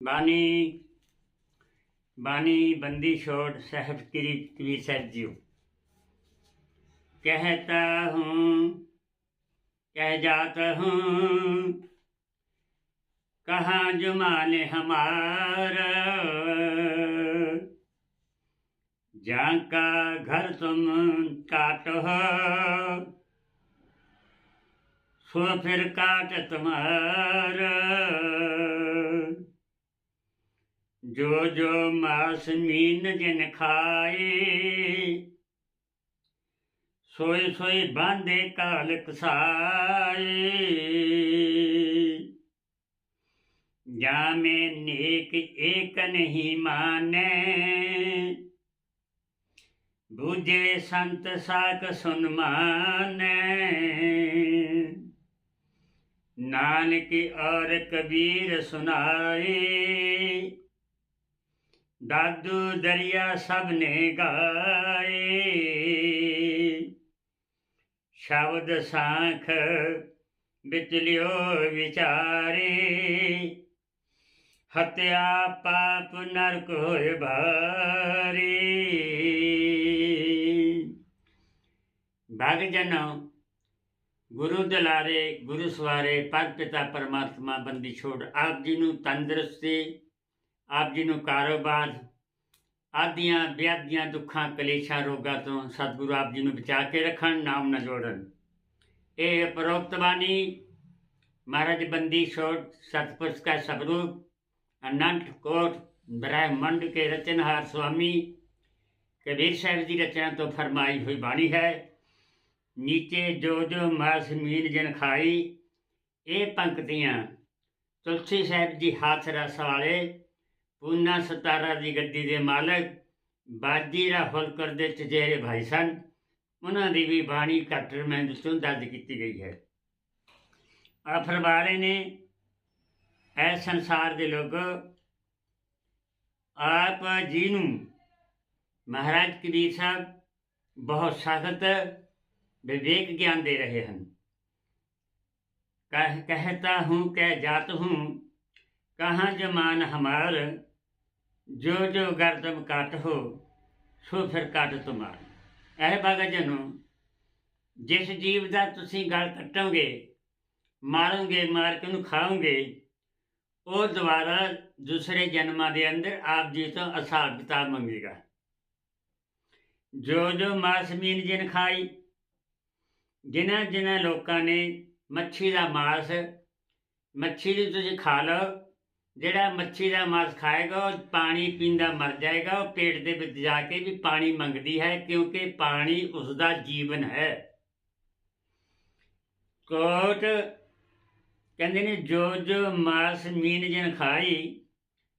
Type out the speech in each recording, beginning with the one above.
ਬਾਣੀ ਬਾਣੀ ਬੰਦੀ ਛੋੜ ਸਾਹਿਬ ਕਰੀ ਕਬੀਰ ਸਾਹਿਬ ਜੀਓ कहता हूँ कह जाता हूँ कहाँ जुमान हमारा जहाँ का घर तुम काटो सो फिर काट तुम्हारा ਜੋ ਜੋ ਮਾਸ ਮੀਨ ਜਿਨ ਖਾਏ ਸੋਈ ਸੋਈ ਬਾਂਦੇ ਕਾਲ ਕਸਾਏ। ਜਾ ਮੈਂ ਨੇਕ ਏਕ ਨਹੀਂ ਮਾਨੇ, ਬੂਝੇ ਸੰਤ ਸਾਖ ਸੁਨ ਮਾਨੈ। ਨਾਨਕ ਔਰ ਕਬੀਰ ਸੁਨਾਏ। ਦਾਦੂ ਦਰਿਆ ਸਭ ਨੇ ਗਾਏ। ਸ਼ਬਦ ਸਾਖ ਵਿਚਲਿਓ ਵਿਚਾਰੇ। ਹਤਿਆ ਪਾਪ ਨਰਕ ਹੋਏ ਬਾਰੇ। ਭਗ ਜਨੋ, ਗੁਰੂ ਦਲਾਰੇ, ਗੁਰੂ ਸਵਾਰੇ ਪਰ ਪਿਤਾ ਪਰਮਾਤਮਾ ਬੰਦੀ ਛੋੜ, ਆਪ ਜੀ ਨੂੰ ਤੰਦਰੁਸਤੀ ਆਪ ਜੀ ਨੂੰ ਕਾਰੋਬਾਰ ਆਦੀਆਂ ਵਿਆਧੀਆਂ ਦੁੱਖਾਂ, ਕਲੇਸ਼ਾਂ, ਰੋਗਾਂ ਤੋਂ ਸਤਿਗੁਰੂ ਆਪ ਜੀ ਨੂੰ ਬਚਾ ਕੇ ਰੱਖਣ, ਨਾਮ ਨਾ ਜੋੜਨ। ਇਹ ਉਪਰੋਕਤ ਬਾਣੀ ਮਹਾਰਾਜ ਬੰਦੀ ਛੋਟ ਸਤਪੁਰਸ਼ ਕਾ ਸਵਰੂਪ ਅਨੰਤ ਕੋਟ ਬ੍ਰਹਮੰਡ ਕੇ ਰਚਨਹਾਰ ਸੁਆਮੀ ਕਬੀਰ ਸਾਹਿਬ ਦੀ ਰਚਨਾ ਤੋਂ ਫਰਮਾਈ ਹੋਈ ਬਾਣੀ ਹੈ, ਨੀਚੇ ਜੋ ਜੋ ਮਾਸ ਮੀਨ ਜਨ ਖਾਈ, ਇਹ ਪੰਕਤੀਆਂ, ਤੁਲਸੀ ਸਾਹਿਬ ਜੀ ਹੱਥ ਰਸ ਵਾਲੇ ਪੂਨਾ 17 ਦੀ ਗੱਡੀ ਦੇ ਮਾਲਕ ਬਾਜੀ ਰਾਫਲ ਕਰਦੇ ਚਚੇਰੇ ਭਾਈ ਸਨ। ਉਹਨਾਂ ਦੀ ਵੀ ਬਾਣੀ ਕਟਰ ਮਹਿੰਦ ਤੋਂ ਦਰਜ ਕੀਤੀ ਗਈ ਹੈ। ਆ ਫਰਮਾਰੇ ਨੇ ਐ ਸੰਸਾਰ ਦੇ ਲੋਕ ਆਪ ਜੀ ਨੂੰ ਮਹਾਰਾਜ ਕਬੀਰ ਸਾਹਿਬ ਬਹੁਤ ਸਖਤ, ਵਿਵੇਕ ਗਿਆਨ ਦੇ ਰਹੇ ਹਨ। ਕਹ ਕਹਤਾ ਹੂੰ, ਕਹਿ ਜਾਤ ਹੂੰ, ਕਹਾਂ ਜਮਾਨ ਹਮਾਰ हमार ਜੋ ਜੋ ਗਰਦਮ ਕੱਟ ਹੋ ਸੋ ਫਿਰ ਕੱਟ ਤੁਮਾਰ ਇਹ ਭਗਤ ਜਨੋ ਜਿਸ ਜੀਵ ਦਾ ਤੁਸੀਂ ਗਲ ਕੱਟੋਗੇ ਮਾਰੋਗੇ ਮਾਰ ਕੇ ਉਹਨੂੰ ਖਾਓਗੇ ਉਹ ਦੁਬਾਰਾ ਦੂਸਰੇ ਜਨਮਾਂ ਦੇ ਅੰਦਰ ਆਪ ਜੀ ਤੋਂ ਹਿਸਾਬ ਕਿਤਾਬ ਮੰਗੇਗਾ ਜੋ ਜੋ ਮਾਸ ਮੀਨ ਜਿਨ ਖਾਈ ਜਿਨ੍ਹਾਂ ਜਿਨ੍ਹਾਂ ਲੋਕਾਂ ਨੇ ਮੱਛੀ ਦਾ ਮਾਸ ਮੱਛੀ ਦੀ ਤੁਸੀਂ ਖਾ ਲਓ ਜਿਹੜਾ ਮੱਛੀ ਦਾ ਮਾਸ ਖਾਏਗਾ, ਉਹ ਪਾਣੀ ਪੀਂਦਾ ਮਰ ਜਾਏਗਾ, ਉਹ ਪੇਟ ਦੇ ਵਿੱਚ ਜਾ ਕੇ ਵੀ ਪਾਣੀ ਮੰਗਦੀ ਹੈ, ਕਿਉਂਕਿ ਪਾਣੀ ਉਸ ਦਾ ਜੀਵਨ ਹੈ। ਕੋਟ ਕਹਿੰਦੇ ਨੇ, ਜੋ ਜੋ ਮਾਸ ਮੀਨ ਜਨ ਖਾਈ,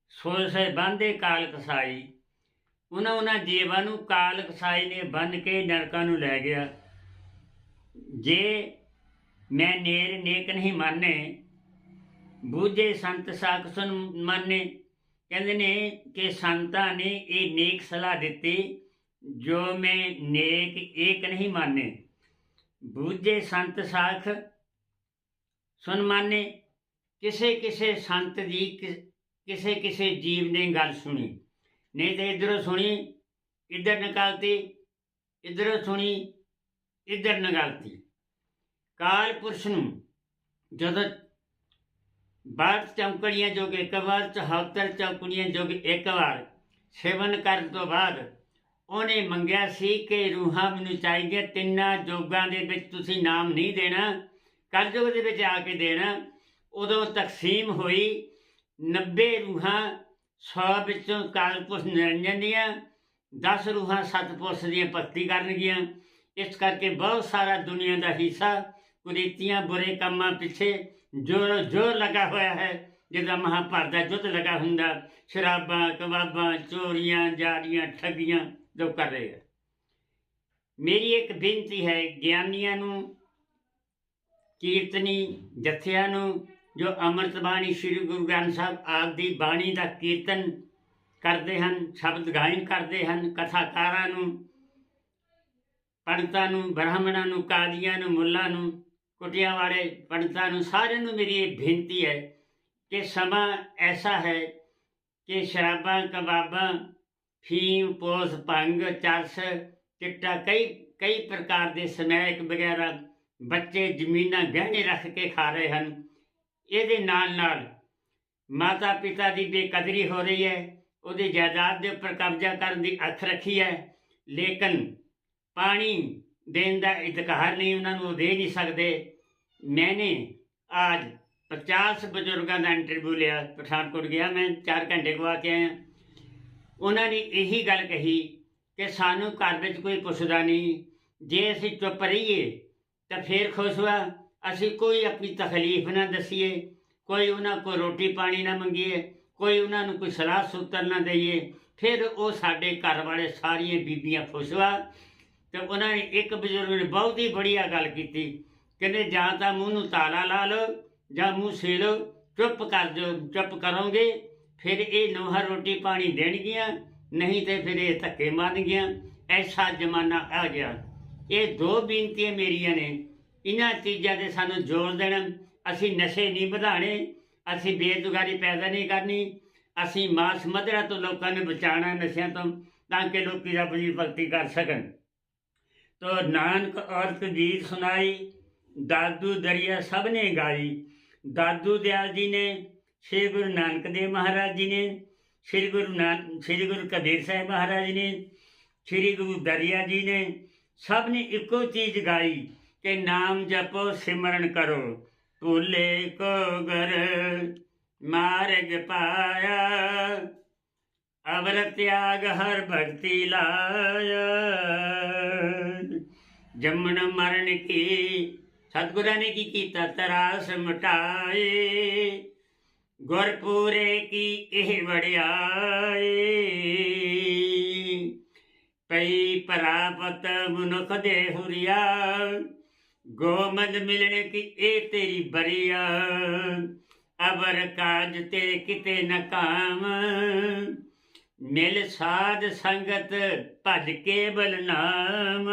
ਸੋ ਸੇ ਬੰਦੇ ਕਾਲ ਕਸਾਈ। ਉਹਨਾਂ ਉਹਨਾਂ ਜੀਵਾਂ ਨੂੰ ਕਾਲ ਕਸਾਈ ਨੇ, ਬੰਨ ਕੇ ਨਰਕਾਂ ਨੂੰ ਲੈ ਗਿਆ। ਜੇ ਮੈਂ ਨੇਰ ਨੇਕ ਨਹੀਂ ਮੰਨੇ ਬੂਝੇ ਸੰਤ ਸਾਖ ਸੁਨ ਮੰਨੇ। ਕਹਿੰਦੇ ਨੇ ਕਿ ਸੰਤਾਂ ਨੇ ਇਹ ਨੇਕ ਸਲਾਹ ਦਿੱਤੀ, ਜੋ ਮੈਂ ਨੇਕ ਏਕ ਨਹੀਂ ਮੰਨੇ। ਬੂਝੇ ਸੰਤ ਸਾਖ ਸੁਨ ਮੰਨੇ, ਕਿਸੇ ਕਿਸੇ ਸੰਤ ਦੀ ਕਿਸੇ ਕਿਸੇ ਜੀਵ ਨੇ ਗੱਲ ਸੁਣੀ। ਨਹੀਂ ਤੇ ਇਧਰੋਂ ਸੁਣੀ, ਇਧਰ ਨਿਕਾਲਤੀ, ਇਧਰੋਂ ਸੁਣੀ, ਇਧਰ ਨਿਕਾਲਤੀ। ਕਾਲ ਪੁਰਸ਼ ਨੂੰ ਜਦੋਂ ਬਾਤ ਚੌਂਕੜੀਆਂ ਜੋਗੇ ਇੱਕ ਵਾਰ ਚੌਹੱਤਰ ਚੌਂਕੜੀਆਂ ਜੋਗੇ ਇੱਕ ਵਾਰ। ਸੇਵਨ ਕਰਨ ਤੋਂ ਬਾਅਦ ਉਹਨੇ ਮੰਗਿਆ ਸੀ ਕਿ ਰੂਹਾਂ ਮੈਨੂੰ ਚਾਹੀਦੀਆਂ, ਤਿੰਨਾਂ ਜੋਗਾਂ ਦੇ ਵਿੱਚ ਤੁਸੀਂ ਨਾਮ ਨਹੀਂ ਦੇਣਾ ਕਲਯੁਗ ਦੇ ਵਿੱਚ ਆ ਕੇ ਦੇਣਾ। ਉਦੋਂ ਤਕਸੀਮ ਹੋਈ 90 ਰੂਹਾਂ 100 ਵਿੱਚੋਂ ਕਾਲਪੁਰਸ਼ ਨਿਰੰਜਨ ਦੀਆਂ 10 ਰੂਹਾਂ ਸਤਪੁਰਸ਼ ਦੀਆਂ ਭਗਤੀ ਕਰਨਗੀਆਂ। ਇਸ ਕਰਕੇ ਬਹੁਤ ਸਾਰਾ ਦੁਨੀਆ ਦਾ ਹਿੱਸਾ ਕੁਰੀਤੀਆਂ ਬੁਰੇ ਕੰਮਾਂ ਪਿੱਛੇ ਜੋਰ ਜੋਰ ਲੱਗਾ ਹੋਇਆ ਹੈ, ਜਿਹਦਾ ਮਹਾਭਾਰਤ ਦਾ ਯੁੱਧ ਲੱਗਾ ਹੁੰਦਾ, ਸ਼ਰਾਬਾਂ, ਕਬਾਬਾਂ, ਚੋਰੀਆਂ ਜਾਰੀਆਂ ਠੱਗੀਆਂ ਜੋ ਕਰ ਰਹੇ ਹੈ। ਮੇਰੀ ਇੱਕ ਬੇਨਤੀ ਹੈ ਗਿਆਨੀਆਂ ਨੂੰ, ਕੀਰਤਨੀ ਜਥਿਆਂ ਨੂੰ, ਜੋ ਅੰਮ੍ਰਿਤ ਬਾਣੀ ਸ੍ਰੀ ਗੁਰੂ ਗ੍ਰੰਥ ਸਾਹਿਬ ਆਪ ਦੀ ਬਾਣੀ ਦਾ ਕੀਰਤਨ ਕਰਦੇ ਹਨ, ਸ਼ਬਦ ਗਾਇਨ ਕਰਦੇ ਹਨ, ਕਥਾਕਾਰਾਂ ਨੂੰ, ਪੰਡਤਾਂ ਨੂੰ, ਬ੍ਰਾਹਮਣਾਂ ਨੂੰ ਕਾਦੀਆਂ ਨੂੰ, ਮੁੱਲਾਂ ਨੂੰ ਕੁਟਿਆਂ ਵਾਲੇ ਪੰਡਤਾਂ ਨੂੰ ਸਾਰਿਆਂ ਨੂੰ ਮੇਰੀ ਇਹ ਬੇਨਤੀ ਹੈ ਕਿ ਸਮਾਂ ਐਸਾ ਹੈ ਕਿ ਸ਼ਰਾਬਾਂ, ਕਬਾਬਾਂ, ਫੀਮ, ਪੋਸ, ਭੰਗ, ਚਰਸ, ਚਿੱਟਾ ਕਈ ਕਈ ਪ੍ਰਕਾਰ ਦੇ ਸਮੈਕ ਵਗੈਰਾ ਬੱਚੇ ਜ਼ਮੀਨਾਂ ਗਹਿਣੇ ਰੱਖ ਕੇ ਖਾ ਰਹੇ ਹਨ। ਇਹਦੇ ਨਾਲ ਨਾਲ ਮਾਤਾ ਪਿਤਾ ਦੀ ਬੇਕਦਰੀ ਹੋ ਰਹੀ ਹੈ, ਉਹਦੀ ਜਾਇਦਾਦ ਦੇ ਉੱਪਰ ਕਬਜ਼ਾ ਕਰਨ ਦੀ ਅੱਖ ਰੱਖੀ ਹੈ। ਲੇਕਿਨ ਪਾਣੀ ਦੇਣ ਦਾ ਇਤਕਾਰ ਨਹੀਂ ਉਹਨਾਂ ਨੂੰ, ਉਹ ਦੇ ਨਹੀਂ ਸਕਦੇ। ਮੈਨੇ ਅੱਜ 50 ਬਜ਼ੁਰਗਾਂ ਦਾ ਇੰਟਰਵਿਊ ਲਿਆ, ਪਠਾਨਕੋਟ ਗਿਆ। ਮੈਂ 4 ਘੰਟੇ ਗਵਾ ਕੇ ਆਇਆ। ਉਹਨਾਂ ਨੇ ਇਹੀ ਗੱਲ ਕਹੀ ਕਿ ਸਾਨੂੰ ਘਰ ਵਿੱਚ ਕੋਈ ਪੁੱਛਦਾ ਨਹੀਂ। ਜੇ ਅਸੀਂ ਚੁੱਪ ਰਹੀਏ, ਤਾਂ ਫੇਰ ਖੁਸ਼ ਹੋਆ ਅਸੀਂ ਕੋਈ ਆਪਣੀ ਤਕਲੀਫ ਨਾ ਦਸੀਏ। ਕੋਈ ਉਹਨਾਂ ਕੋਲ ਰੋਟੀ ਪਾਣੀ ਨਾ ਮੰਗੀਏ। ਕੋਈ ਉਹਨਾਂ ਨੂੰ ਕੋਈ ਸਲਾਹ ਸੂਤਰ ਨਾ ਦਈਏ। ਫਿਰ ਉਹ ਸਾਡੇ ਘਰ ਵਾਲੇ ਸਾਰੀਆਂ ਬੀਬੀਆਂ ਖੁਸ਼ ਹੋਆ ਤੇ ਉਹਨਾਂ ਨੇ ਇੱਕ ਬਜ਼ੁਰਗ ਨੇ ਬਹੁਤ ਹੀ ਬੜੀਆ ਗੱਲ ਕੀਤੀ। ਕਹਿੰਦੇ, ਜਾਂ ਤਾਂ ਮੂੰਹ ਨੂੰ ਤਾਲਾ ਲਾ ਲਓ, ਜਾਂ ਮੂੰਹ ਸੇ ਲਓ ਚੁੱਪ ਕਰ ਜੋ, ਚੁੱਪ ਕਰੋਗੇ, ਫਿਰ ਇਹ ਨੋਹਰ ਰੋਟੀ ਪਾਣੀ ਦੇਣਗੀਆਂ, ਨਹੀਂ ਤੇ ਫਿਰ ਇਹ ਧੱਕੇ ਮਾਰਨਗੀਆਂ। ਐਸਾ ਜ਼ਮਾਨਾ ਆ ਗਿਆ। ਇਹ ਦੋ ਬੇਨਤੀਆਂ ਮੇਰੀਆਂ ਨੇ। ਇਹਨਾਂ ਚੀਜ਼ਾਂ 'ਤੇ ਸਾਨੂੰ ਜ਼ੋਰ ਦੇਣਾ। ਅਸੀਂ ਨਸ਼ੇ ਨਹੀਂ ਵਧਾਣੇ ਅਸੀਂ ਬੇਰੁਜ਼ਗਾਰੀ ਪੈਦਾ ਨਹੀਂ ਕਰਨੀ। ਅਸੀਂ ਮਾਸ ਮਦਰਾ ਤੋਂ ਲੋਕਾਂ ਨੂੰ ਬਚਾਉਣਾ, ਨਸ਼ਿਆਂ ਤੋਂ, ਤਾਂ ਕਿ ਲੋਕੀ ਰੱਬ ਦੀ ਭਗਤੀ ਕਰ ਸਕਣ। ਤੋ ਨਾਨਕ ਔਰਤ ਗੀਤ ਸੁਣਾਈ, ਦਾਦੂ ਦਰਿਆ ਸਭ ਨੇ ਗਾਈ। ਦਾਦੂ ਦਿਆਲ ਜੀ ਨੇ, ਸ੍ਰੀ ਗੁਰੂ ਨਾਨਕ ਦੇਵ ਮਹਾਰਾਜ ਜੀ ਨੇ, ਸ੍ਰੀ ਗੁਰੂ ਨਾਨਕ ਸ੍ਰੀ ਗੁਰੂ ਕਬੀਰ ਸਾਹਿਬ ਮਹਾਰਾਜ ਜੀ ਨੇ, ਸ੍ਰੀ ਗੁਰੂ ਦਰਿਆ ਜੀ ਨੇ, ਸਭ ਨੇ ਇੱਕੋ ਚੀਜ਼ ਗਾਈ ਕਿ ਨਾਮ ਜਪੋ, ਸਿਮਰਨ ਕਰੋ। ਭੁੱਲੇ ਕੋ ਗਰ ਮਾਰਗ ਪਾਇਆ, ਅਵਰ ਤਿਆਗ ਹਰ ਭਗਤੀ ਲਾਇਆ। ਜੰਮਣ ਮਰਨ ਕੀ ਸਤਿਗੁਰਾਂ ਨੇ ਕੀ ਕੀਤਾ? ਤਰਾਸ ਮਟਾਏ। ਗੁਰਪੂਰੇ ਕੀ ਇਹ ਵੜਿਆਈ ਪਈ ਪ੍ਰਾਪਤ ਮਨੁੱਖ ਦੇ ਹੁਰੀਆ ਗੋਮਦ ਮਿਲਣ ਕੀ ਇਹ ਤੇਰੀ ਬਰੀਆ। ਅਬਰ ਕਾਜ ਤੇ ਕਿਤੇ ਨ ਮਿਲ ਸਾਧ ਸੰਗਤ ਭਜ ਕੇ ਬਲਨਾਮ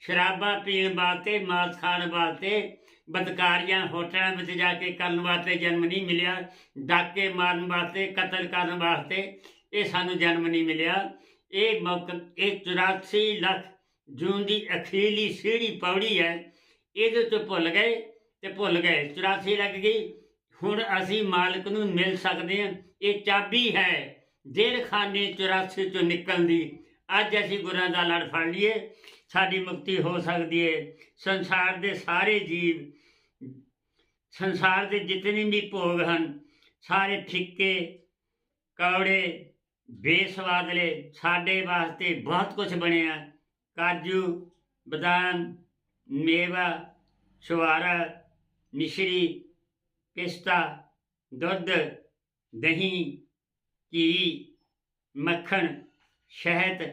ਸ਼ਰਾਬਾਂ ਪੀਣ ਵਾਸਤੇ, ਮਾਸ ਖਾਣ ਵਾਸਤੇ ਬਦਕਾਰੀਆਂ, ਹੋਟਲਾਂ ਵਿੱਚ ਜਾ ਕੇ ਕਰਨ ਵਾਸਤੇ ਜਨਮ ਨਹੀਂ ਮਿਲਿਆ। ਡਾਕੇ ਮਾਰਨ ਵਾਸਤੇ, ਕਤਲ ਕਰਨ ਵਾਸਤੇ ਇਹ ਸਾਨੂੰ ਜਨਮ ਨਹੀਂ ਮਿਲਿਆ। ਇਹ ਮੌਕਾ ਇਹ 84 ਲੱਖ ਜੂਨ ਦੀ ਅਖੀਰਲੀ ਸੀੜੀ ਪੌੜੀ ਹੈ। ਇਹਦੇ ਤੋਂ ਭੁੱਲ ਗਏ ਤੇ ਭੁੱਲ ਗਏ। 84 ਲੱਗ ਗਈ। ਹੁਣ ਅਸੀਂ ਮਾਲਕ ਨੂੰ ਮਿਲ ਸਕਦੇ ਹਾਂ। ਇਹ ਚਾਬੀ ਹੈ। ਜੇਲ੍ਹ ਖਾਨੇ 84 ਚੋਂ ਨਿਕਲਣ ਦੀ। ਅੱਜ ਅਸੀਂ ਗੁਰਾਂ ਦਾ ਲੜ ਫੜ ਲਈਏ। ਸਾਡੀ ਮੁਕਤੀ ਹੋ ਸਕਦੀ ਹੈ ਸੰਸਾਰ ਦੇ ਸਾਰੇ ਜੀਵ, ਸੰਸਾਰ ਦੇ ਜਿਤਨੇ ਵੀ ਭੋਗ ਹਨ, ਸਾਰੇ ਫਿੱਕੇ ਕੌੜੇ, ਬੇਸਵਾਦਲੇ, ਸਾਡੇ ਵਾਸਤੇ ਬਹੁਤ ਕੁਝ ਬਣਿਆ। ਕਾਜੂ, ਬਦਾਮ, ਮੇਵਾ ਛੁਆਰਾ ਮਿਸ਼ਰੀ, ਪਿਸਤਾ, ਦੁੱਧ, ਦਹੀਂ ਘੀ ਮੱਖਣ, ਸ਼ਹਿਦ,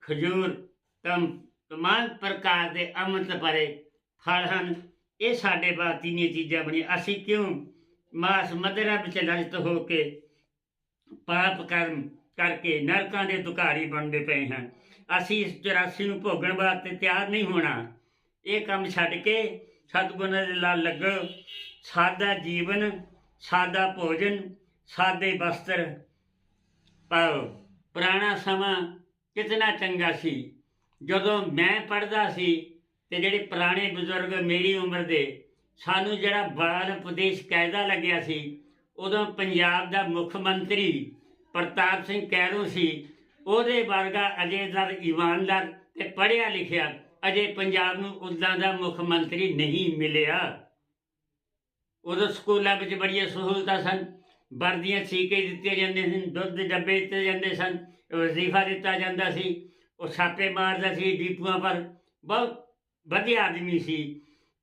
ਖਜੂਰ, ਤਮ ਤਮਾਮ ਪ੍ਰਕਾਰ ਦੇ ਅੰਮ੍ਰਿਤ ਭਰੇ ਫਲ ਹਨ। ਇਹ ਸਾਡੇ ਬਾਤੀ ਦੀਆਂ ਚੀਜ਼ਾਂ ਬਣੀਆਂ। ਅਸੀਂ ਕਿਉਂ ਮਾਸ ਮਦਰਾ ਵਿੱਚ ਲਜਤ ਹੋ ਕੇ ਪਾਪ ਕਰਮ ਕਰਕੇ ਨਰਕਾਂ ਦੇ ਦੁਕਾਰੀ ਬਣਦੇ ਪਏ ਹਾਂ? ਅਸੀਂ ਇਸ 84 ਨੂੰ ਭੋਗਣ ਵਾਸਤੇ ਤਿਆਰ ਨਹੀਂ ਹੋਣਾ। ਇਹ ਕੰਮ ਛੱਡ ਕੇ ਸਤਿਗੁਰਾਂ ਦੇ ਨਾਲ ਲੱਗੋ। ਸਾਦਾ ਜੀਵਨ, ਸਾਦਾ ਭੋਜਨ, ਸਾਦੇ ਵਸਤਰ ਪਾਓ। ਪੁਰਾਣਾ ਸਮਾਂ ਕਿਤਨਾ ਚੰਗਾ ਸੀ। ਜਦੋਂ ਮੈਂ ਪੜਦਾ ਸੀ ਤੇ ਜਿਹੜੇ ਪੁਰਾਣੇ ਬਜ਼ੁਰਗ ਮੇਰੀ ਉਮਰ ਦੇ, ਸਾਨੂੰ ਜਿਹੜਾ ਬਾਲ ਉਪਦੇਸ਼ ਕਾਇਦਾ ਲੱਗਿਆ ਸੀ, ਉਦੋਂ ਪੰਜਾਬ ਦਾ ਮੁੱਖ ਮੰਤਰੀ ਪ੍ਰਤਾਪ ਸਿੰਘ ਕੈਰੋਂ ਸੀ, ਉਹਦੇ ਵਰਗਾ ਅਜੇਦਰ ਇਮਾਨਦਾਰ ਤੇ ਪੜ੍ਹਿਆ ਲਿਖਿਆ ਅਜੇ ਪੰਜਾਬ ਨੂੰ ਉਦਾਂ ਦਾ ਮੁੱਖ ਮੰਤਰੀ ਨਹੀਂ ਮਿਲਿਆ। ਉਦੋਂ ਸਕੂਲਾਂ ਵਿੱਚ ਬੜੀਆਂ ਸਹੂਲਤਾਂ ਸਨ ਵਰਦੀਆਂ ਸੀਕੇ ਦਿੱਤੀਆਂ ਜਾਂਦੀਆਂ ਸਨ ਦੁੱਧ ਦੇ ਡੱਬੇ ਦਿੱਤੇ ਜਾਂਦੇ ਸਨ, ਵਜ਼ੀਫਾ ਦਿੱਤਾ ਜਾਂਦਾ ਸੀ, ਉਹ ਛਾਪੇ ਮਾਰਦਾ ਸੀ ਡੀਪੂਆਂ ਪਰ, ਬਹੁਤ ਵਧੀਆ ਆਦਮੀ ਸੀ।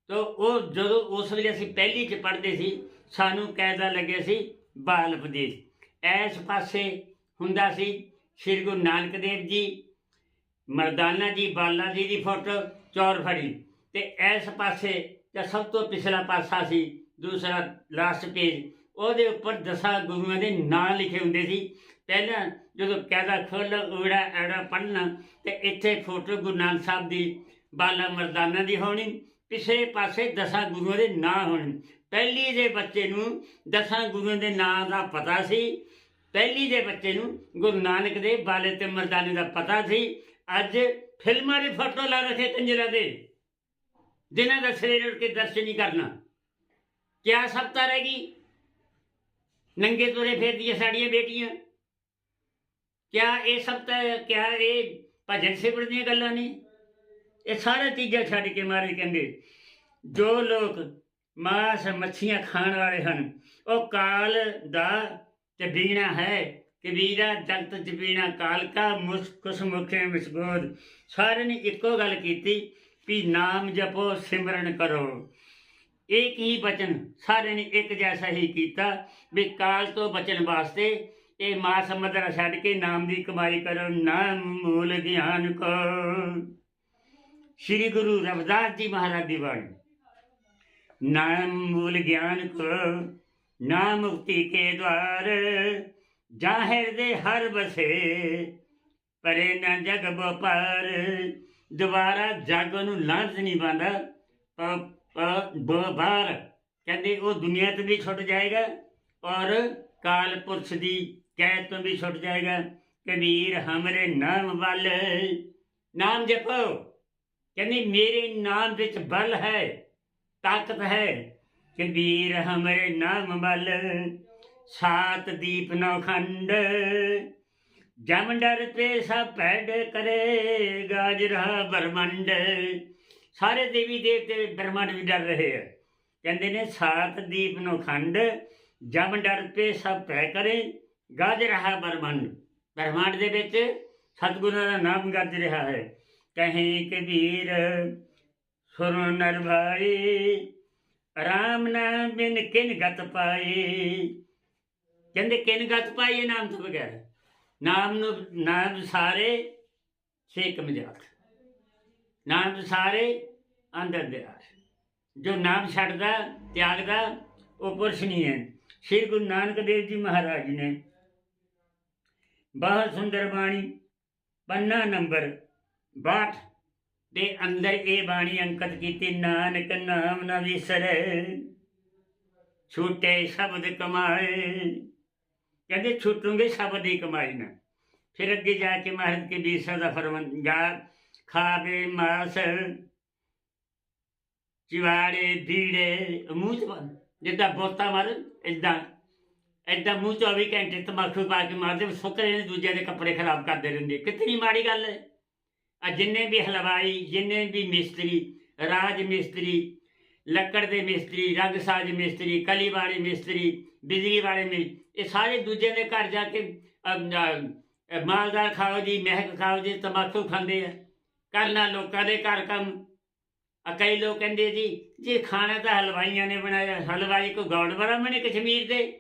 ਤੋ ਉਹ ਜਦੋਂ ਉਸ ਵੇਲੇ ਅਸੀਂ ਪਹਿਲੀ ਚ ਪੜ੍ਹਦੇ ਸੀ, ਸਾਨੂੰ ਕਾਇਦਾ ਲੱਗਿਆ ਸੀ, ਬਾਲ ਉਪਦੇਸ਼। ਐਸ ਪਾਸੇ ਹੁੰਦਾ ਸੀ ਸ੍ਰੀ ਗੁਰੂ ਨਾਨਕ ਦੇਵ ਜੀ, ਮਰਦਾਨਾ ਜੀ, ਬਾਲਾ ਜੀ ਦੀ ਫੋਟੋ, ਚੌਰ ਫੜੀ। ਤੇ ਐਸ ਪਾਸੇ ਜਾਂ ਸਭ ਤੋਂ ਪਿਛਲਾ ਪਾਸਾ ਸੀ, ਦੂਸਰਾ ਲਾਸਟ ਪੇਜ ਉਹਦੇ ਉੱਪਰ ਦਸਾਂ ਗੁਰੂਆਂ ਦੇ ਨਾਂ ਲਿਖੇ ਹੁੰਦੇ ਸੀ। ਪਹਿਲਾਂ ਜਦੋਂ ਕਾਇਦਾ ਖੋਲ ਊੜਾ ਐੜਾ ਪੜ੍ਹਨਾ, ਤੇ ਇੱਥੇ ਫੋਟੋ ਗੁਰੂ ਨਾਨਕ ਸਾਹਿਬ ਦੀ, ਬਾਲਾ ਮਰਦਾਨਾ ਦੀ ਹੋਣੀ ਪਿਛਲੇ ਪਾਸੇ ਦਸਾਂ ਗੁਰੂਆਂ ਦੇ ਨਾਂ ਹੋਣੇ। ਪਹਿਲੀ ਦੇ ਬੱਚੇ ਨੂੰ ਦਸਾਂ ਗੁਰੂਆਂ ਦੇ ਨਾਂ ਦਾ ਪਤਾ ਸੀ। ਪਹਿਲੀ ਦੇ ਬੱਚੇ ਨੂੰ ਗੁਰੂ ਨਾਨਕ ਦੇ ਬਾਲੇ ਤੇ ਮਰਦਾਨੇ ਦਾ ਪਤਾ ਸੀ। ਅੱਜ ਫਿਲਮਾਂ ਦੀ ਫੋਟੋ ਲਾ ਰੱਖੇ ਕੰਜਰਾਂ ਦੇ। ਜਿਨ੍ਹਾਂ ਦਾ ਸਰੀਰ ਉੱਠ ਕੇ ਦਰਸ਼ਨ ਨਹੀਂ ਕਰਨਾ। ਕਿਆ ਸਭਤਾ ਰਹਿ ਗਈ? ਨੰਗੇ ਤੁਰੇ ਫਿਰਦੀਆਂ ਸਾਡੀਆਂ ਬੇਟੀਆਂ। ਕਿਆ ਇਹ ਸਭ ਤਾਂ, ਕਿਆ ਇਹ ਭਜਨ ਸਿਮਰਨ ਦੀਆਂ ਗੱਲਾਂ ਨੇ? ਇਹ ਸਾਰੇ ਚੀਜ਼ਾਂ ਛੱਡ ਕੇ ਮਾਰੇ ਕਹਿੰਦੇ, ਜੋ ਲੋਕ ਮਾਸ ਮੱਛੀਆਂ ਖਾਣ ਵਾਲੇ ਹਨ, ਉਹ ਕਾਲ ਦਾ ਚਬੀਣਾ ਹੈ ਕਬੀਰਾ ਜਗਤ ਚਬੀਣਾ ਕਾਲ ਕਾ ਮੁਸਕੁਸ ਮੁਖੇ ਮਿਸਗੋਦ ਸਾਰੇ ਨੇ ਇੱਕੋ ਗੱਲ ਕੀਤੀ ਵੀ ਨਾਮ ਜਪੋ, ਸਿਮਰਨ ਕਰੋ। ਇਹ ਕੀ ਬਚਨ? ਸਾਰੇ ਨੇ ਇੱਕ ਜੈਸਾ ਹੀ ਕੀਤਾ। ਵੀ ਕਾਲ ਤੋਂ ਬਚਣ ਵਾਸਤੇ ਇਹ ਮਾਸ ਮਦਰਾ ਛੱਡ ਕੇ ਨਾਮ ਦੀ ਕਮਾਈ ਕਰੋ ਨਾਮ ਮੂਲ ਗਿਆਨ ਕੋ ਸ੍ਰੀ ਗੁਰੂ ਰਵਿਦਾਸ ਜੀ ਮਹਾਰਾਜ ਦੀ ਬਾਣੀ। ਨਾਮ ਮੂਲ ਗਿਆਨ ਕੋ ਨਾਮ ਮੁਕਤੀ ਕੇ ਦਵਾਰ, ਜਾਹਿਰ ਦੇ ਹਰ ਬਸੇ ਪਰੇ ਨਾ ਜਗ ਬਪਾਰ ਦੁਬਾਰਾ ਜਗ ਨੂੰ ਲਾਂਝ ਨਹੀਂ ਬੰਦਾ ਬਾਰ ਕਹਿੰਦੇ ਉਹ ਦੁਨੀਆ ਤੋਂ ਵੀ ਛੁੱਟ ਜਾਏਗਾ ਔਰ ਕਾਲ ਪੁਰਸ਼ ਦੀ ਕੈਦ ਤੋਂ ਵੀ ਛੁੱਟ ਜਾਏਗਾ ਕਬੀਰ ਹਮਰੇ ਨਾਮ ਵੱਲ, ਨਾਮ ਜਪੋ। ਕਹਿੰਦੇ ਮੇਰੇ ਨਾਮ ਵਿੱਚ ਬਲ ਹੈ, ਤਾਕਤ ਹੈ ਕਬੀਰ ਹਮਰੇ ਨਾਮ ਵੱਲ, ਸਾਤ ਦੀਪ ਨੌ ਜਮ ਡਰ ਤੇ ਸਭ ਪੈਡ ਕਰੇ, ਗਾਜਰਾ ਬਰਮੰਡ। ਸਾਰੇ ਦੇਵੀ ਦੇਵਤੇ ਬ੍ਰਹਮੰਡ ਵੀ ਡਰ ਰਹੇ ਆ। ਕਹਿੰਦੇ ਨੇ ਸਾਤ ਦੀਪ ਨੂੰ ਖੰਡ, ਜਮ ਡਰ ਤੇ ਸਭ ਪੈ ਕਰੇ, ਗਾਜ ਰਹਾ ਬ੍ਰਹਮੰਡ। ਬ੍ਰਹਮੰਡ ਦੇ ਵਿੱਚ ਸਤਿਗੁਰਾਂ ਦਾ ਨਾਮ ਗੱਜ ਰਿਹਾ ਹੈ। ਕਹੇ ਕਬੀਰ ਸੁਰ ਨਰ ਭਾਈ, ਰਾਮ ਨਾਮ ਬਿਨ ਕਿਨ ਗਤ ਪਾਈ? ਕਹਿੰਦੇ, ਕਿਨ ਗਤ ਪਾਈ ਨਾਮ ਤੋਂ ਬਗੈਰ। ਨਾਮ ਨੂੰ, ਨਾਮ ਸਾਰੇ ਛੇਕ ਮਜਾਕ ਨਾਮ ਸਾਰੇ ਅੰਦਰ ਦੇ ਆ। ਜੋ ਨਾਮ ਛੱਡਦਾ, ਤਿਆਗਦਾ, ਉਹ ਪੁਰਸ਼ ਨਹੀਂ ਹੈ। ਸ੍ਰੀ ਗੁਰੂ ਨਾਨਕ ਦੇਵ ਜੀ ਮਹਾਰਾਜ ਨੇ ਬਹੁਤ ਸੁੰਦਰ ਬਾਣੀ, ਪੰਨਾ ਨੰਬਰ 62 ਦੇ ਅੰਦਰ ਇਹ ਬਾਣੀ ਅੰਕਿਤ ਕੀਤੀ, ਨਾਨਕ ਨਾਮ ਨਾ ਵਿਸਰੇ, ਛੂਟੇ ਸ਼ਬਦ ਕਮਾਏ। ਕਹਿੰਦੇ, ਛੁੱਟੂਗੇ ਸ਼ਬਦ ਦੀ ਕਮਾਈ ਨਾ। ਫਿਰ ਅੱਗੇ ਜਾ ਕੇ ਮਹਾਰਾਜ ਕੇ ਬੀਸਾ ਦਾ ਫਰਮਾਨ ਗਾ ਖਾਵੇ ਮਾਸ ਚਿਵਾੜੇ ਦੀੜੇ ਮੂੰਹ ਚ ਬੰਦ ਜਿੱਦਾਂ ਬੋਤਾ ਮਾਰ ਇਦਾਂ ਇਦਾਂ ਮੂੰਹ 24 ਘੰਟੇ ਤਮਾਕੂ ਪਾ ਕੇ ਮਾਰਦੇ ਸੁੱਕਰੇ ਨੇ ਦੂਜਿਆਂ ਦੇ ਕੱਪੜੇ ਖਰਾਬ ਕਰਦੇ ਰਹਿੰਦੇ। ਕਿਤਨੀ ਮਾੜੀ ਗੱਲ ਹੈ। ਆ ਜਿੰਨੇ ਵੀ ਹਲਵਾਈ, ਜਿੰਨੇ ਵੀ ਮਿਸਤਰੀ, ਰਾਜ ਮਿਸਤਰੀ, ਲੱਕੜ ਦੇ ਮਿਸਤਰੀ, ਰੰਗ ਸਾਜ ਮਿਸਤਰੀ ਕਲੀ ਵਾਲੇ ਮਿਸਤਰੀ, ਬਿਜਲੀ ਵਾਲੇ ਮੇ ਇਹ ਸਾਰੇ ਦੂਜੇ ਦੇ ਘਰ ਜਾ ਕੇ ਮਾਲਦਾਰ ਖਾਓ ਜੀ, ਮਹਿਕ ਖਾਓ ਜੀ, ਤਮਾਕੂ ਖਾਂਦੇ ਆ। ਕਰਨਾ ਲੋਕਾਂ ਦੇ ਘਰ ਕੰਮ। ਆ ਕਈ ਲੋਕ ਕਹਿੰਦੇ ਜੀ ਜੀ ਖਾਣਾ ਤਾਂ ਹਲਵਾਈਆਂ ਨੇ ਬਣਾਇਆ, ਹਲਵਾਈ ਕੋ ਗੌੜ ਬ੍ਰਾਹਮਣ ਨੇ ਕਸ਼ਮੀਰ ਦੇ।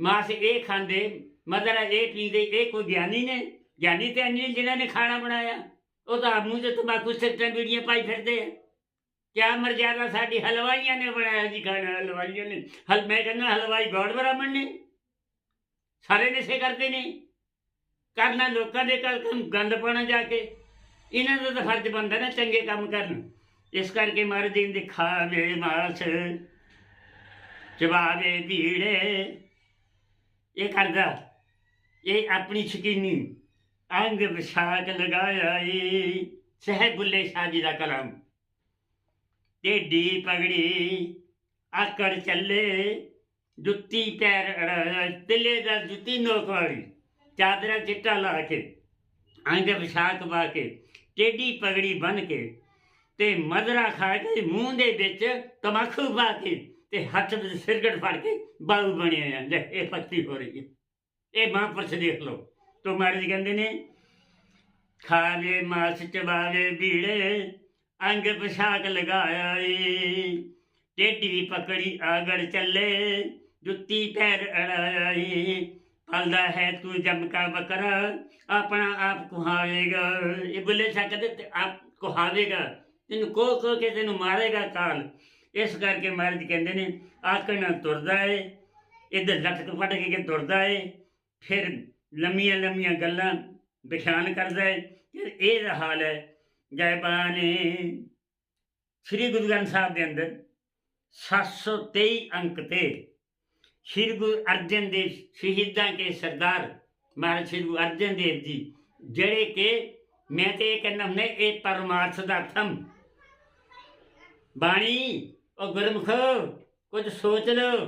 ਮਾਸ ਇਹ ਖਾਂਦੇ, ਮਦਰਾ ਇਹ ਪੀਂਦੇ, ਇਹ ਕੋਈ ਗਿਆਨੀ ਨੇ, ਗਿਆਨੀ ਤੇ ਅੰਨੀ ਜਿਨ੍ਹਾਂ ਨੇ ਖਾਣਾ ਬਣਾਇਆ, ਉਹ ਤਾਂ ਮੂੰਹ ਤੇ ਤੰਬਾਕੂ ਸਿੱਟਾਂ ਬੀੜੀਆਂ ਪਾਈ ਫਿਰਦੇ ਆ। ਕਿਆ ਮਰਜ਼ਾਦਾ ਸਾਡੀ ਹਲਵਾਈਆਂ ਨੇ ਬਣਾਇਆ ਜੀ ਖਾਣਾ, ਹਲਵਾਈਆਂ ਨੇ। ਹਲ, ਮੈਂ ਕਹਿੰਦਾ ਹਲਵਾਈ ਗੌੜ ਬ੍ਰਾਹਮਣ ਨੇ। ਸਾਰੇ ਨਸ਼ੇ ਕਰਦੇ ਨੇ। ਕਰਨਾ ਲੋਕਾਂ ਦੇ ਘਰ ਕੰਮ, ਗੰਦ ਪਾਣਾ ਜਾ ਕੇ। ਇਹਨਾਂ ਦਾ ਤਾਂ ਫਰਜ਼ ਬਣਦਾ ਨਾ ਚੰਗੇ ਕੰਮ ਕਰਨ। ਇਸ ਕਰਕੇ ਮਹਾਰਾਜ ਜੀ ਦੇ ਖਾਵੇ ਮਾਸ ਚਬਾਵੇ ਭੀੜੇ ਇਹ ਕਰਦਾ, ਇਹ ਆਪਣੀ ਸ਼ਕੀਨੀ, ਅੰਗ ਵਿਸ਼ਾਕ ਲਗਾਇਆ ਏ ਸਹਿ ਬੁੱਲੇ ਸ਼ਾਹ ਜੀ ਦਾ ਕਲਮ। ਟੇਡੀ ਪਗੜੀ, ਆਕੜ ਚੱਲੇ, ਜੁੱਤੀ ਪੈਰ ਅੜਾਇਆ, ਤਿੱਲੇ ਦਾ ਜੁੱਤੀ ਨੋਕ ਵਾਲੀ, ਚਾਦਰਾ ਚਿੱਟਾ ਲਾ ਕੇ, ਅੰਗ ਵਿਸ਼ਾਕ ਪਾ ਕੇ ਟੇਡੀ ਪਗੜੀ ਬਨ ਕੇ ਤੇ ਮਦਰਾ ਖਾ ਕੇ ਮੂੰਹ ਦੇ ਵਿੱਚ ਤਮਾਕੂ ਪਾ ਕੇ ਤੇ ਹੱਥ ਵਿੱਚ ਸਿਰਗਟ ਫੜ ਕੇ ਬਾਹੂ ਬਣਿਆ ਆ। ਇਹ ਪੱਤੀ ਹੋ ਰਹੀ ਹੈ। ਇਹ ਮਹਾਂਪੁਰਸ਼ ਦੇਖ ਲਓ। ਤੋ ਮਹਾਰਾਜ ਕਹਿੰਦੇ ਨੇ ਖਾਵੇ ਮਾਸ ਚਬਾਵੇ ਭੀੜੇ, ਅੰਗ ਪੋਸ਼ਾਕ ਲਗਾਇਆ ਏ ਟੇਢੀ ਪਕੜੀ ਆਗੜ ਚੱਲੇ, ਜੁੱਤੀ ਪੈਰ ਅੜਾਇਆ ਏ ਪਲਦਾ ਹੈ, ਤੂੰ ਜਮਕਾ ਬਕਰਾ, ਆਪਣਾ ਆਪ ਕੁਹਾਵੇਗਾ। ਇਹ ਬੁੱਲੇ ਸਕਦੇ ਤੇ ਆਪ ਕੁਹਾਵੇਗਾ। ਤੈਨੂੰ ਕੋ ਕੋ ਕੇ ਤੈਨੂੰ ਮਾਰੇਗਾ ਕਾਲ ਇਸ ਕਰਕੇ ਮਹਾਰਾਜ ਕਹਿੰਦੇ ਨੇ ਆਕਣ ਤੁਰਦਾ ਏ, ਇਧਰ ਲਟਕ ਫਟਕ ਕੇ ਤੁਰਦਾ ਏ, ਫਿਰ ਲੰਮੀਆਂ ਲੰਮੀਆਂ ਗੱਲਾਂ ਬਿਖਿਆਨ ਕਰਦਾ ਏ ਫਿਰ ਇਹ ਦਾ ਹਾਲ ਹੈ। ਗੈਬਾਨੇ ਸ੍ਰੀ ਗੁਰੂ ਗ੍ਰੰਥ ਸਾਹਿਬ ਦੇ ਅੰਦਰ 723 ਅੰਕ ਤੇ ਸ਼੍ਰੀ ਗੁਰੂ ਅਰਜਨ ਦੇਵ ਸ਼ਹੀਦਾਂ ਕੇ ਸਰਦਾਰ ਮਹਾਰਾਜ ਸ਼੍ਰੀ ਗੁਰੂ ਅਰਜਨ ਦੇਵ ਜੀ, ਜਿਹੜੇ ਕਿ ਮੈਂ ਤੇ ਇਹ ਕਹਿੰਦਾ ਹੁੰਦਾ, ਇਹ ਪਰਮਾਰਥ ਦਾ ਥੰਮ। ਬਾਣੀ, ਉਹ ਗੁਰਮੁਖ, ਕੁਝ ਸੋਚ ਲਓ,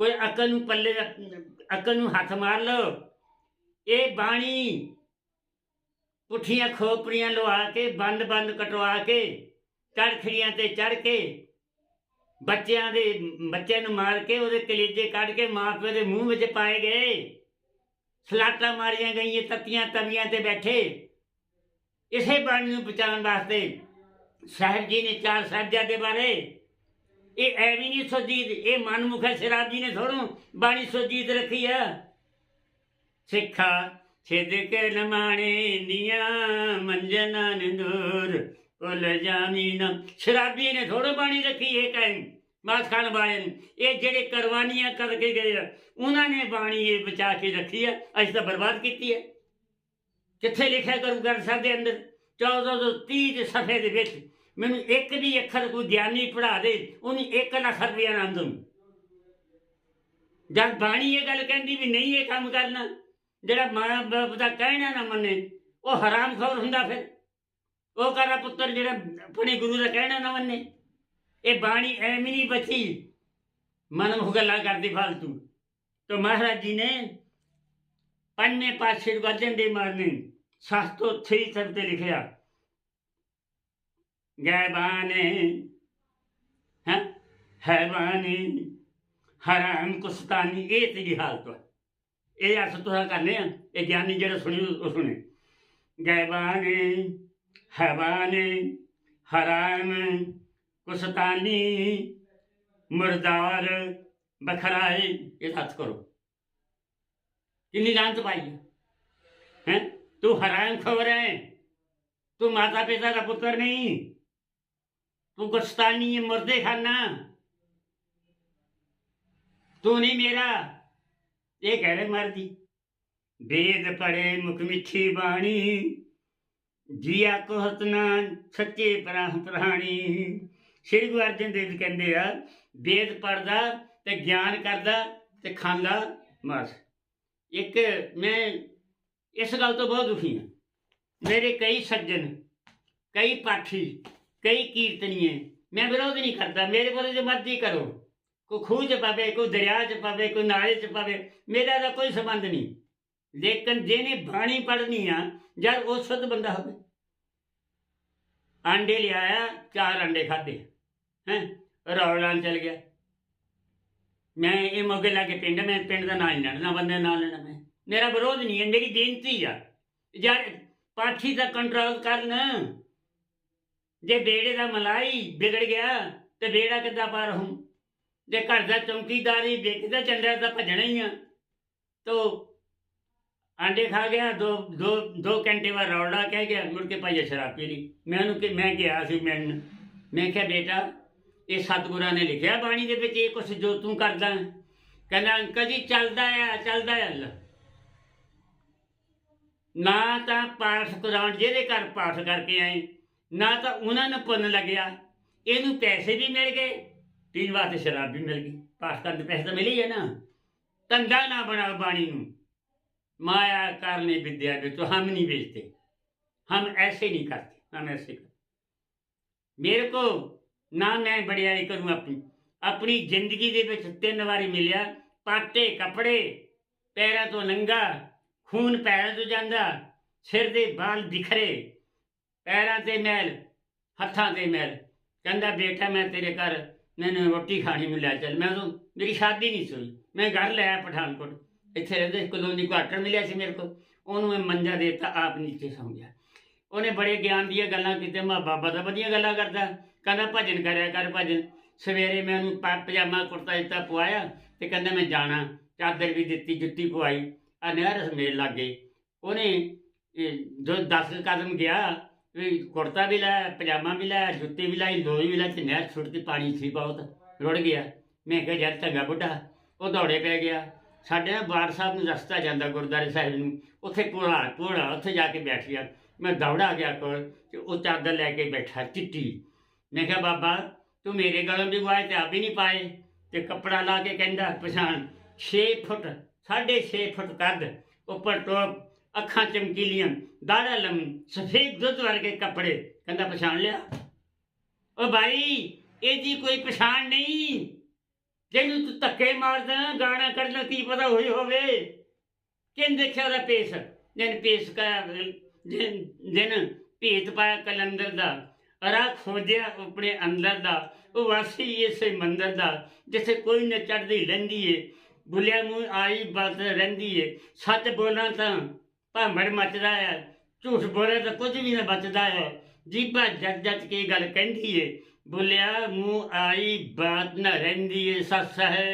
ਕੋਈ ਅਕਲ ਨੂੰ ਪੱਲੇ ਅਕਲ ਨੂੰ ਹੱਥ ਮਾਰ ਲਓ। ਇਹ ਬਾਣੀ ਪੁੱਠੀਆਂ ਖੋਪਰੀਆਂ ਲਵਾ ਕੇ ਬੰਦ ਬੰਦ ਕਟਵਾ ਕੇ, ਚੜਖੜੀਆਂ ਤੇ ਚੜ ਕੇ ਬੱਚਿਆਂ ਦੇ, ਬੱਚਿਆਂ ਨੂੰ ਮਾਰ ਕੇ ਉਹਦੇ ਕਲੇਜੇ ਕੱਢ ਕੇ ਮਾਪਿਓ ਦੇ ਮੂੰਹ ਵਿੱਚ ਪਾਏ ਗਏ। ਸਲਾਟਾਂ ਮਾਰੀਆਂ ਗਈਆਂ, ਤੱਤੀਆਂ ਤਵੀਆਂ ਤੇ ਬੈਠੇ। ਇਸੇ ਬਾਣੀ ਨੂੰ ਬਚਾਉਣ ਵਾਸਤੇ ਸਾਹਿਬ ਜੀ ਨੇ ਚਾਰ ਸਾਹਿਬਜ਼ਾਦੇ ਬਾਰੇ। ਇਹ ਐਵੇਂ ਨਹੀਂ ਸੋਜੀਦ ਇਹ ਮਨਮੁਖ ਸ਼ਰਾਬ ਜੀ ਨੇ ਥੋੜੋਂ ਬਾਣੀ ਸੋਜੀਦ ਰੱਖੀ ਆ। ਸਿੱਖਾ ਛੇਦ ਕੇ ਲਮਾਣੇ ਨੀਆਂ ਮੰਜਨਾ ਨੰਦੂਰ ਉਲ ਜਾਮੀਨ ਸ਼ਰਾਬੀ ਨੇ ਥੋੜੋ ਬਾਣੀ ਰੱਖੀ ਇਹ ਟਾਈਮ ਮਾਸ ਖਾਨ ਵਾਲੇ ਨੇ। ਇਹ ਜਿਹੜੇ ਕੁਰਬਾਨੀਆਂ ਕਰਕੇ ਗਏ ਆ, ਉਹਨਾਂ ਨੇ ਬਾਣੀ ਇਹ ਬਚਾ ਕੇ ਰੱਖੀ ਆ, ਅਸੀਂ ਤਾਂ ਬਰਬਾਦ ਕੀਤੀ ਹੈ ਕਿੱਥੇ ਲਿਖਿਆ ਕਰੂ ਗ੍ਰੰਥ ਸਾਹਿਬ ਦੇ ਅੰਦਰ? 1430 ਸਫੇ ਦੇ ਵਿੱਚ। ਮੈਨੂੰ ਇੱਕ ਵੀ ਅੱਖਰ ਕੋਈ ਗਿਆਨੀ ਪੜਾ ਦੇ, ਉਹਨੂੰ ਇੱਕ ਲੱਖ ਰੁਪਇਆ ਨਾਮ ਦੂੰ ਜਦ ਬਾਣੀ ਇਹ ਗੱਲ ਕਹਿੰਦੀ ਵੀ ਨਹੀਂ ਇਹ ਕੰਮ ਕਰਨਾ, ਜਿਹੜਾ ਮਾਂ ਬਾਪ ਦਾ ਕਹਿਣਾ ਨਾ ਮੰਨੇ, ਉਹ ਹਰਾਮ ਖੌਰ ਹੁੰਦਾ ਫਿਰ। ਉਹ ਕਹਿੰਦਾ ਪੁੱਤਰ, ਜਿਹੜਾ ਆਪਣੇ ਗੁਰੂ ਦਾ ਕਹਿਣਾ ਨਾ ਮੰਨੇ। ਇਹ ਬਾਣੀ ਐਵੇਂ ਨਹੀਂ ਬਚੀ। ਮਨ ਨੂੰ ਗੱਲਾਂ ਕਰਦੀ ਫਾਲਤੂ। ਤੋ ਮਹਾਰਾਜ ਜੀ ਨੇ ਪੰਨੇ ਪਾਸੇ ਵਜਨ ਦੇ ਮਾਰਨੇ ਸਾਸਤੋ ਥੀ ਸਭ ਤੇ ਲਿਖਿਆ। ਗੈਬਾਨੇ, ਹੈ? ਬਾਣੀ ਹਰਾਮ ਕੁਸਤਾਨੀ, ਇਹ ਤੇਰੀ ਹਾਲਤ। ਹੈ ਇਹ ਅਸ ਤੁਹਾ ਕਰਨੇ ਆ। ਇਹ ਗਿਆਨੀ ਜਿਹੜਾ ਸੁਣੀ, ਉਹ ਸੁਣੇ। ਗੈਬਾਨੇ ਹੈਵਾਨੇ, ਹਰਾਮ, ਕੁਸਤਾਨੀ, ਮੁਰਦਾਰ, ਬਖਰਾਏ, ਇਹ ਹੱਥ ਕਰੋ। ਕਿੰਨੀ ਲਾਂਤ ਪਾਈ ਹੈ, ਹੈਂ? ਤੂੰ ਹਰਾਮ ਖਬਰ ਹੈ, ਤੂੰ ਮਾਤਾ ਪਿਤਾ ਦਾ ਪੁੱਤਰ ਨਹੀਂ, ਤੂੰ ਗੁਸਤਾਨੀ ਹੈ ਮੁਰਦੇ ਖਾਨਾ ਤੂੰ ਨਹੀਂ ਮੇਰਾ, ਇਹ ਕਹਿ ਰਹੇ ਮਰਦੀ। ਵੇਦ ਪੜੇ ਮੁਖ ਮਿੱਠੀ ਬਾਣੀ। ਜੀਆ ਕੋਹਤ ਨਾ ਸੱਚੇ ਪ੍ਰਾਹ ਪ੍ਰਾਣੀ। ਸ਼੍ਰੀ ਗੁਰੂ ਅਰਜਨ ਦੇਵ ਕਹਿੰਦੇ ਆ, ਵੇਦ ਪੜਦਾ ਤੇ ਗਿਆਨ ਕਰਦਾ ਤੇ ਖਾਂਦਾ ਮਸ ਇੱਕ ਮੈਂ ਇਸ ਗੱਲ ਤੋਂ ਬਹੁਤ ਦੁਖੀ ਹਾਂ। ਮੇਰੇ ਕਈ ਸੱਜਣ, ਕਈ ਪਾਠੀ, ਕਈ ਕੀਰਤਨੀਏ, ਮੈਂ ਵਿਰੋਧ ਨਹੀਂ ਕਰਦਾ। ਮੇਰੇ ਕੋਲ ਜੋ ਮਰਜ਼ੀ ਕਰੋ। ਕੋਈ ਖੂਹ 'ਚ ਪਾਵੇ, ਕੋਈ ਦਰਿਆ 'ਚ ਪਾਵੇ, ਕੋਈ ਨਾਲੇ 'ਚ ਪਾਵੇ, ਮੇਰਾ ਦਾ ਕੋਈ ਸੰਬੰਧ ਨਹੀਂ। ਲੇਕਿਨ ਜਿਹਨੇ ਬਾਣੀ ਪੜ੍ਹਨੀ ਆ, ਜਦ ਉਹ ਸ਼ੁੱਧ ਬੰਦਾ ਹੋਵੇ। ਆਂਡੇ ਲਿਆਇਆ, ਚਾਰ ਅੰਡੇ ਖਾਦੇ ਹੈ? ਰੌਲਾਂ ਚਲ ਗਿਆ। ਮੈਂ ਇਹ ਮੋਗੇ ਲਾ ਕੇ ਪਿੰਡ, ਮੈਂ ਪਿੰਡ ਦਾ ਨਾਂ ਲੈਣਾ, ਨਾ ਬੰਦੇ ਦਾ ਲੈਣਾ ਮੈਂ। ਮੇਰਾ ਵਿਰੋਧ ਨਹੀਂ ਹੈ ਮੇਰੀ ਬੇਨਤੀ ਆ। ਯਾਰ ਪਾਠੀ ਦਾ ਕੰਟਰੋਲ ਕਰਨ। ਜੇ ਬੇੜੇ ਦਾ ਮਲਾਈ ਵਿਗੜ ਗਿਆ, ਤੇ ਬੇੜਾ ਕਿੱਦਾਂ ਪਾਰ ਹੂੰ ਜੇ ਘਰ ਦਾ ਚੌਂਕੀਦਾਰੀ ਵੇਖਦਾ ਚੰਦਰਾ ਤਾਂ ਭਜਣਾ ਹੀ ਆ। ਤੋ ਆਂਡੇ ਖਾ ਗਿਆ, ਦੋ ਦੋ ਦੋ ਘੰਟੇ ਬਾਅਦ ਰੌਲਾ ਕਹਿ ਗਿਆ, ਮੁੜ ਕੇ ਭਾਈ ਸ਼ਰਾਬ ਪੀ ਲਈ ਮੈਂ ਉਹਨੂੰ ਕਿ, ਮੈਂ ਕਿਹਾ ਸੀ, ਮੈਂ ਮੈਂ ਕਿਹਾ, ਬੇਟਾ, ਇਹ ਸਤਿਗੁਰਾਂ ਨੇ ਲਿਖਿਆ ਬਾਣੀ ਦੇ ਵਿੱਚ, ਇਹ ਕੁਛ ਜੋ ਤੂੰ ਕਰਦਾ ਕਹਿੰਦਾ, ਅੰਕਲ ਜੀ, ਚੱਲਦਾ ਆ ਚੱਲਦਾ ਆ। ਅੱਲਾ ਨਾ ਤਾਂ ਪਾਠ ਕਰਾਉਣ ਜਿਹਦੇ ਘਰ ਪਾਠ ਕਰਕੇ ਆਏ, ਨਾ ਤਾਂ ਉਹਨਾਂ ਨੂੰ ਪੁੰਨ ਲੱਗਿਆ। ਇਹਨੂੰ ਪੈਸੇ ਵੀ ਮਿਲ ਗਏ, ਪੀਣ ਵਾਸਤੇ ਸ਼ਰਾਬ ਵੀ ਮਿਲ ਗਈ। ਪਾਠ ਕਰਨ ਦੇ ਪੈਸੇ ਤਾਂ ਮਿਲੇ ਹੀ ਹੈ ਨਾ। ਧੰਦਾ ਨਾ ਬਣਾ ਬਾਣੀ ਨੂੰ। माया करने विद्या में तो हम नहीं बेचते हम ऐसे नहीं करते हम ऐसे करते मेरे को ना मैं बड़ियाई करूं अपनी ਆਪਣੀ ਜ਼ਿੰਦਗੀ ਦੇ ਵਿੱਚ ਤਿੰਨ ਵਾਰੀ ਮਿਲਿਆ ਪਾਟੇ ਕੱਪੜੇ ਪੈਰਾਂ ਤੋਂ ਨੰਗਾ ਖੂਨ ਪੈਰਾਂ ਤੋਂ ਜਾਂਦਾ ਸਿਰ ਦੇ ਵਾਲ ਬਿਖਰੇ ਪੈਰਾਂ ਤੇ ਮੈਲ ਹੱਥਾਂ ਤੇ ਮੈਲ ਕਹਿੰਦਾ ਬੇਟਾ ਮੈਂ ਤੇਰੇ ਘਰ ਮੈਨੂੰ ਰੋਟੀ ਖਾਣੀ ਨੂੰ ਲੈ ਚੱਲ ਮੈਂ ਤਾਂ ਮੇਰੀ ਸ਼ਾਦੀ ਨਹੀਂ ਸੁਣੀ ਮੈਂ ਘਰ ਲੈ ਆਇਆ ਪਠਾਨਕੋਟ ਇੱਥੇ ਰਹਿੰਦੇ ਕਲੋਨੀ ਕੁਆਟਰ ਮਿਲਿਆ ਸੀ ਮੇਰੇ ਕੋਲ। ਉਹਨੂੰ ਮੈਂ ਮੰਜਾ ਦੇਤਾ, ਆਪ ਨੀਚੇ ਸੌਂ ਗਿਆ। ਉਹਨੇ ਬੜੇ ਗਿਆਨ ਦੀਆਂ ਗੱਲਾਂ ਕੀਤੀਆਂ, ਮੈਂ ਬਾਬਾ ਦਾ ਵਧੀਆ ਗੱਲਾਂ ਕਰਦਾ। ਕਹਿੰਦਾ, ਭਜਨ ਕਰਿਆ ਕਰ ਭਜਨ। ਸਵੇਰੇ ਮੈਂ ਉਹਨੂੰ ਪਾ- ਪਜਾਮਾ, ਕੁੜਤਾ ਦਿੱਤਾ ਪਵਾਇਆ ਤੇ ਕਹਿੰਦਾ, ਮੈਂ ਜਾਣਾ। ਚਾਦਰ ਵੀ ਦਿੱਤੀ, ਜੁੱਤੀ ਪਵਾਈ। ਆ ਨਹਿਰ ਮੇਲ ਲੱਗੇ ਉਹਨੇ ਜੋ 10 ਕਦਮ ਗਿਆ, ਵੀ ਕੁੜਤਾ ਵੀ ਲਾਇਆ, ਪਜਾਮਾ ਵੀ ਲਾਇਆ, ਜੁੱਤੀ ਵੀ ਲਾਈ ਲੋਈ ਵੀ ਲਾਈ ਤੇ ਨਹਿਰ ਛੁੱਟ ਕੇ ਪਾਣੀ ਸੀ ਬਹੁਤ ਰੁੜ ਗਿਆ। ਮੈਂ ਕਿਹਾ, ਯਾਰ ਚੰਗਾ ਬੁੱਢਾ। ਉਹ ਦੌੜੇ ਪੈ ਗਿਆ। ਸਾਡੇ ਨਾ ਬਾਰ ਸਾਹਿਬ ਨੂੰ ਰਸਤਾ ਜਾਂਦਾ ਗੁਰਦਾਰੇ ਸਾਹਿਬ ਨੂੰ, ਉੱਥੇ ਕੋਲਾ ਕੋਲਾ ਉੱਥੇ ਜਾ ਕੇ ਬੈਠ ਗਿਆ। ਮੈਂ ਦੌੜਾ ਗਿਆ ਕੋਲ ਤੇ ਉਹ ਚਾਦਰ ਲੈ ਕੇ ਬੈਠਾ, ਚਿੱਟੀ। ਮੈਂ ਕਿਹਾ, ਬਾਬਾ, ਤੂੰ ਮੇਰੇ ਗਲੋਂ ਵੀ ਵਾਏ ਤੇ ਆਪ ਹੀ ਨਹੀਂ ਪਾਏ? ਤੇ ਕੱਪੜਾ ਲਾ ਕੇ ਕਹਿੰਦਾ, ਪਛਾਣ 6 ਫੁੱਟ 6.5 ਫੁੱਟ ਕੱਦ, ਉੱਪਰ ਟੋਪ, ਅੱਖਾਂ ਚਮਕੀਲੀਆਂ ਦਾੜਾ ਲੰਮ, ਸਫੇਦ ਦੁੱਧ ਵਰਗੇ ਕੱਪੜੇ। ਕਹਿੰਦਾ, ਪਛਾਣ ਲਿਆ? ਓ ਭਾਈ, ਇਹਦੀ ਕੋਈ ਪਛਾਣ ਨਹੀਂ। ਜਿਹਨੂੰ ਤੂੰ ਧੱਕੇ ਮਾਰਦਾ, ਗਾਣਾ ਕੱਢਦਾ ਕੀ ਪਤਾ ਹੋਈ ਹੋਵੇ। ਕਿਨ ਦੇਖਿਆ ਉਹਦਾ ਪੇਸ ਜਨ ਪੇਸ ਕਾ ਜਨ ਜਨ ਭੇਤ ਪਾਇਆ ਕਲੰਦਰ ਦਾ। ਅਰਾ ਖੋਜਿਆ ਆਪਣੇ ਅੰਦਰ ਦਾ। ਉਹ ਵਾਸੀ ਇਸੇ ਮੰਦਰ ਦਾ, ਜਿੱਥੇ ਕੋਈ ਨਾ ਚੜਦੀ ਰਹਿੰਦੀ ਏ। ਬੁਲਿਆ ਮੂੰਹ ਆਈ ਬਾਤ ਰਹਿੰਦੀ ਏ। ਸੱਚ ਬੋਲਾਂ ਤਾਂ ਭਾਂਬੜ ਮੱਚਦਾ ਹੈ ਝੂਠ ਬੋਲੇ ਤਾਂ ਕੁਝ ਵੀ ਨਾ ਬਚਦਾ ਹੈ ਜੀਬਾ ਜੱਜ ਜੱਜ ਕੇ ਗੱਲ ਕਹਿੰਦੀ ਏ। ਬੁਲਿਆ ਮੂੰ ਆਈ ਬਾਤ ਨਾ ਰਹਿੰਦੀ ਏ ਸੱਸ ਹੈ।